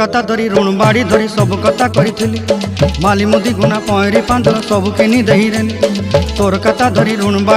কথা ধরি ঋণ বাড়ি ধরি সব কথা করে মালি মুদি গুনা পয়রি পাঁদ সব কিনি দেহি রে তোর কথা ধরি ঋণ বাড়ি